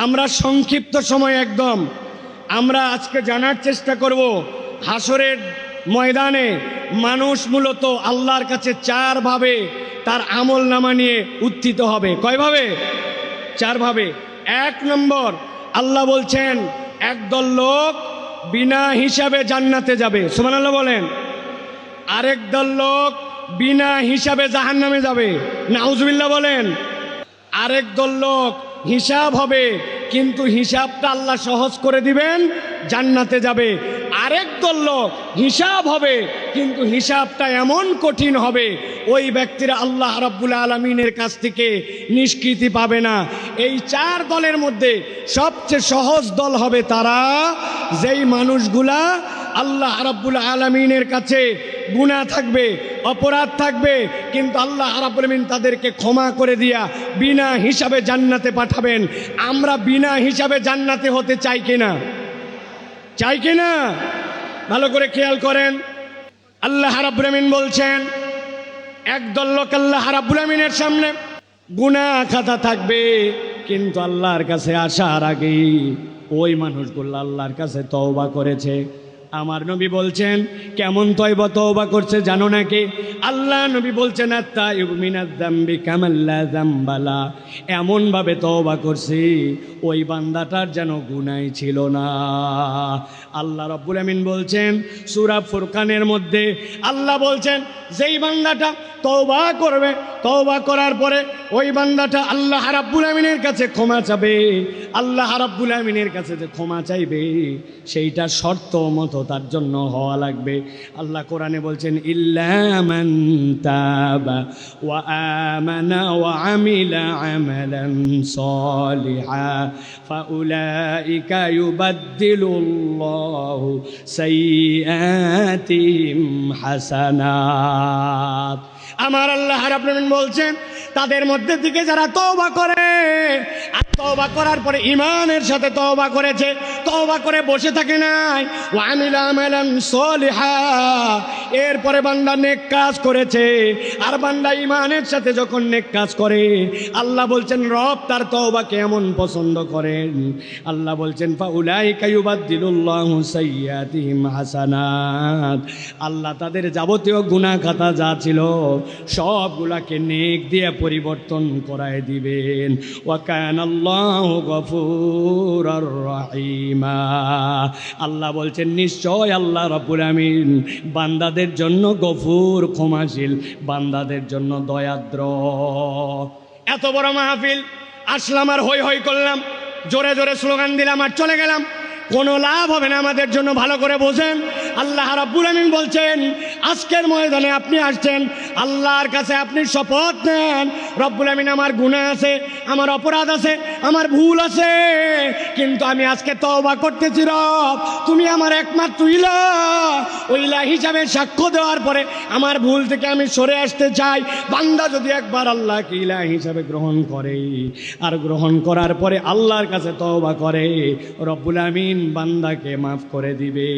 আমরা সংক্ষিপ্ত সময় একদম। আমরা আজকে জানার চেষ্টা করব হাসরের ময়দানে মানুষ মূলত আল্লাহর কাছে চারভাবে তার আমল নামা নিয়ে উত্থিত হবে। কয়ভাবে চারভাবে এক নম্বর, আল্লাহ বলছেন, একদল লোক বিনা হিসাবে জান্নাতে যাবে। সুমান আল্লাহ বলেন। আরেক দল লোক বিনা হিসাবে জাহান নামে যাবে। নাউজবিল্লা বলেন। আরেক দল লোক হিসাব হবে, কিন্তু হিসাবটা আল্লাহ সহজ করে দিবেন, জান্নাতে যাবে। আরেক দল লোক হিসাব হবে, কিন্তু হিসাবটা এমন কঠিন হবে, ওই ব্যক্তিরা আল্লাহ রাব্বুল আলমিনের কাছ থেকে নিষ্কৃতি পাবে না। এই চার দলের মধ্যে সবচেয়ে সহজ দল হবে তারা, যেই মানুষগুলা আল্লাহ রাব্বুল আলমিনের কাছে গুণা থাকবে অপরাধ থাকবে, কিন্তু আল্লাহ রাব্বুল আলামিন তাদেরকে ক্ষমা করে দিয়া বিনা হিসাবে জান্নাতে পাঠাবেন। আমরা বিনা হিসাবে জান্নাতে হতে চাই কিনা? চাই কিনা? ভালো করে খেয়াল করেন। আল্লাহ রাব্বুল বলছেন, একদল লোক আল্লাহ রাব্বুল সামনে গুণা খাতা থাকবে, কিন্তু আল্লাহর কাছে আসার আগেই ওই মানুষগুলো আল্লাহর কাছে তওবা করেছে। আমার নবী বলছেন, কেমন তয়বা তওবা করছে জানো নাকি? আল্লাহ নবী বলছেন ইউমিনাজ জাম্বি কামাল্লা জাম্বালা এমনভাবে তওবা করছি, ওই বান্দাটার যেন গুনাই ছিল না। আল্লাহ রব্বুল আমিন বলছেন, সূরা ফুরকানের মধ্যে আল্লাহ বলছেন, যেই বান্দাটা তওবা করবে, তওবা করার পরে ওই বান্দাটা আল্লাহ রাব্বুল আমিনের কাছে ক্ষমা চাবে। আল্লাহ রাব্বুল আমিনের কাছে যে ক্ষমা চাইবে, সেইটা শর্ত মতো তার জন্য হওয়া লাগবে। আল্লাহ কোরআনে বলছেন ওয়া আমানা ওয়া আমিলা সলিহা আমার আল্লাহ রাব্বুল বলছেন, তাদের মধ্যে থেকে যারা তওবা করে তওবা করার পরে ইমানের সাথে তওবা করেছে। তওবা করে বসে থাকে নাই। সলিহা। এরপরে বান্দা নেক কাজ করেছে। আর বান্দা ইমানের সাথে যখন নেক কাজ করে, আল্লাহ বলছেন, রব তার তওবাকে এমন পছন্দ করেন। আল্লাহ বলছেন হাসানাত। আল্লাহ তাদের যাবতীয় গুনাহ খাতা যা ছিল, সবগুলাকে নেক দিয়ে পরিবর্তন করায় দিবেন। ওয়াকান আল্লাহ গফুর রহিমা। আল্লাহ বলছেন, নিশ্চয় আল্লাহ রব্বুল আমিন বান্দাদের জন্য গফুর, ক্ষমাশীল, বান্দাদের জন্য দয়াদ্র। এত বড় মাহফিল, আসলাম আর হই হই করলাম, জোরে জোরে স্লোগান দিলাম আর চলে গেলাম। কোনো লাভ হবে না আমাদের জন্য, ভালো করে বোঝেন। আল্লাহ রাব্বুল আমিন বলছেন, আজকের ময়দানে আপনি আসছেন আল্লাহর কাছে আপনি শপথ নেন, রব্বুল আমিন আমার গুনাহ আছে, আমার অপরাধ আছে, আমার ভুল আছে, কিন্তু আমি আজকে তওবা করতেছি রব, তুমি আমার একমাত্র ইলা ওই ইলা হিসাবে সাক্ষ্য দেওয়ার পরে আমার ভুল থেকে আমি সরে আসতে চাই। বান্দা যদি একবার আল্লাহকে ইলা হিসাবে গ্রহণ করে, আর গ্রহণ করার পরে আল্লাহর কাছে তওবা করে, রব্বুল আমিন বান্দাকে মাফ করে দিবে।